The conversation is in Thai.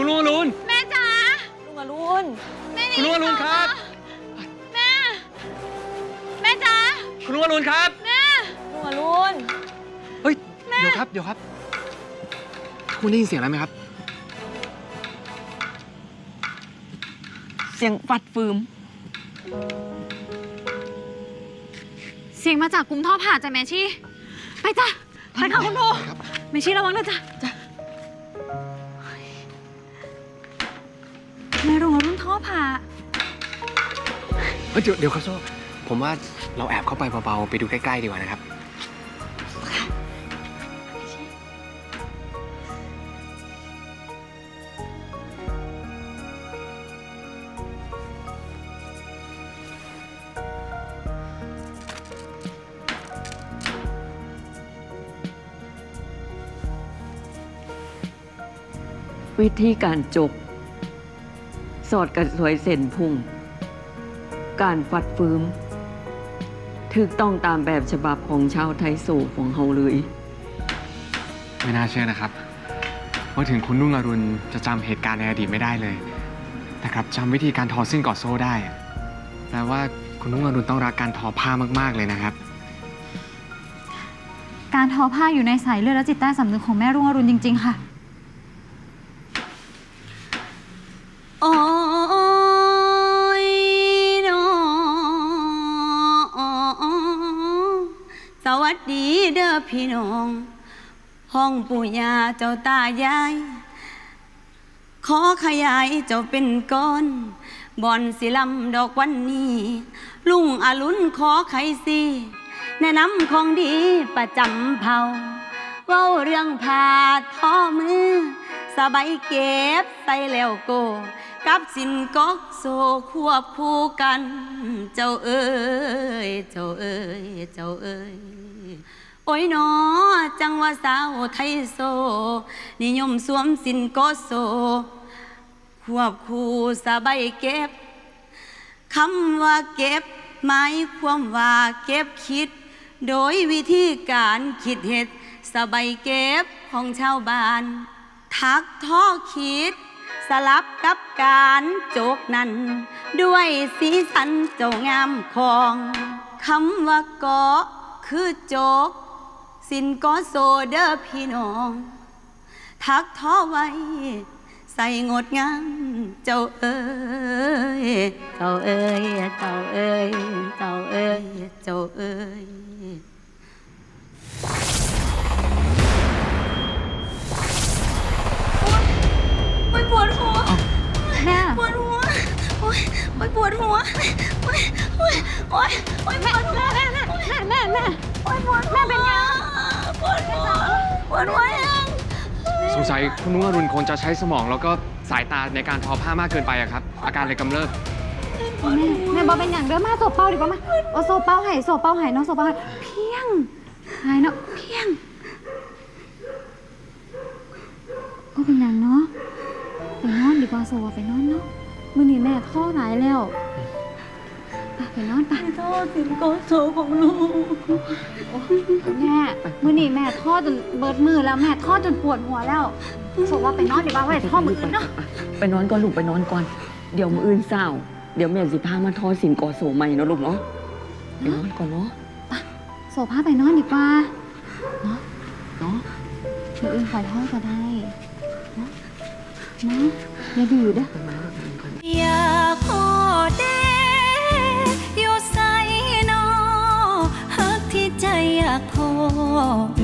คุณลุงอรุณแม่จ๋าลุงอรุณแม่คุณลุงอรุณครับ แม่ แม่จ๋าคุณลุงอรุณครับ แม่ ลุงอรุณเฮ้ย เดี๋ยวครับ เดี๋ยวครับ คุณได้ยินเสียงอะไรไหมครับ เสียงฟัดฟืม เสียงมาจากกลุ่มท่อผ่าจ้ะแม่ชีไปจ้ะไปค่ะคุณพ่อครับ แม่ชีระวังด้วยจ้ะจ้ะ อรุ่นท่อผ่าเฮ้ยเดี๋ยวเดี๋ยวครับโซ่ผมว่าเราแอบเข้าไปเบาๆ ไปดูใกล้ๆดีกว่านะครับ วิธีการจก สอดกระสวยเส้นพุงการฟัดฟืมถูกต้องตามแบบฉบับของชาวไทยโศกของเฮาเลย ไม่น่าเชื่อนะครับ ว่าถึงคุณนุ่งอรุณจะจำเหตุการณ์ในอดีตไม่ได้เลย แต่ครับจำวิธีการทอเส้นกอดโซ่ได้อะแปลว่าคุณนุ่งอรุณต้องรักการทอผ้ามาก ๆ เลยนะครับ การทอผ้าอยู่ในสายเลือดและจิตใต้สำนึกของแม่รุ่งอรุณจริง ๆ ค่ะ เด้อพี่น้อง ห้องปู่ย่าเจ้าตายาย ขอขยายเจ้าเป็นก้อนบอนสิลำดอกวันนี้ ลุงอรุณขอไขสีแนะนำของดีประจำเผาเว้าเรื่องผ่าท้อมือ สบายเก็บใส่แล้วโก กับสินก๊อกโซควบคู่กัน เจ้าเอ้ย เจ้าเอ้ย เจ้าเอ้ย โอ้ยหนอ จังว่าสาวไทยโซ นิยมสวมสินกอกโซ ควบคู่สบายเก็บคำว่าเก็บหมายความว่าเก็บคิด โดยวิธีการคิดเหตุสบายเก็บของชาวบ้าน ทักท่อคิด สลับกับการโจกนั้น ด้วยสีสันเจ้างามของคำว่าเกาะคือโจก สินก็โซเดอร์พี่น้อง ทักท่อไว้ ใส่งดงาม เจ้าเอ้ย เจ้าเอ้ย เจ้าเอ้ย เจ้าเอ้ย เจ้าเอ้ยโอ๊ยปวดหัวแม่ปวดหัว โอ๊ยโอ๊ยปวดหัว โอ๊ยโอ๊ยโอ๊ยโอ๊ยปวดหัว แม่แม่แม่แม่โอ๊ยปวดแม่เป็นยังปวด หัวปวดหัวยังสงสัยคุณนุ่งอรุณคงจะใช้สมอง แล้วก็สายตาในการทอผ้ามากเกินไปอะครับ อาการเลยกำเริบแม่แม่บอกเป็นอย่างเด้อมาโซเป้าดีกว่ามาโอโซเป้าไห้โซเป้าไห้เนาะโซเป้าไห้เพียงหายเนาะเพียงก็เป็นอย่างเนาะไปนอนดีกว่าโซไปนอนเนาะมื้อนี้แม่ท้อหลายแล้ว ไปไปนอนไปโทษสินโกโซของลูกแม่มื้อนี้แม่ท้อจนเบิดมือแล้วแม่ท้อจนปวดหัวแล้วโซว่าไปนอนดีกว่าไว้ท้อมืออื่นเนาะไปนอนก่อนลูกไปนอนก่อน เดี๋ยวมืออื่นเศร้า เดี๋ยวแม่สิพามาทอสินกอโสใหม่เนาะลูกเนาะไปนอนก่อนเนาะโซพาไปนอนดีกว่าเนาะมืออื่นคอยท้อก็ได้เนาะนะอย่าดื้อเด้อา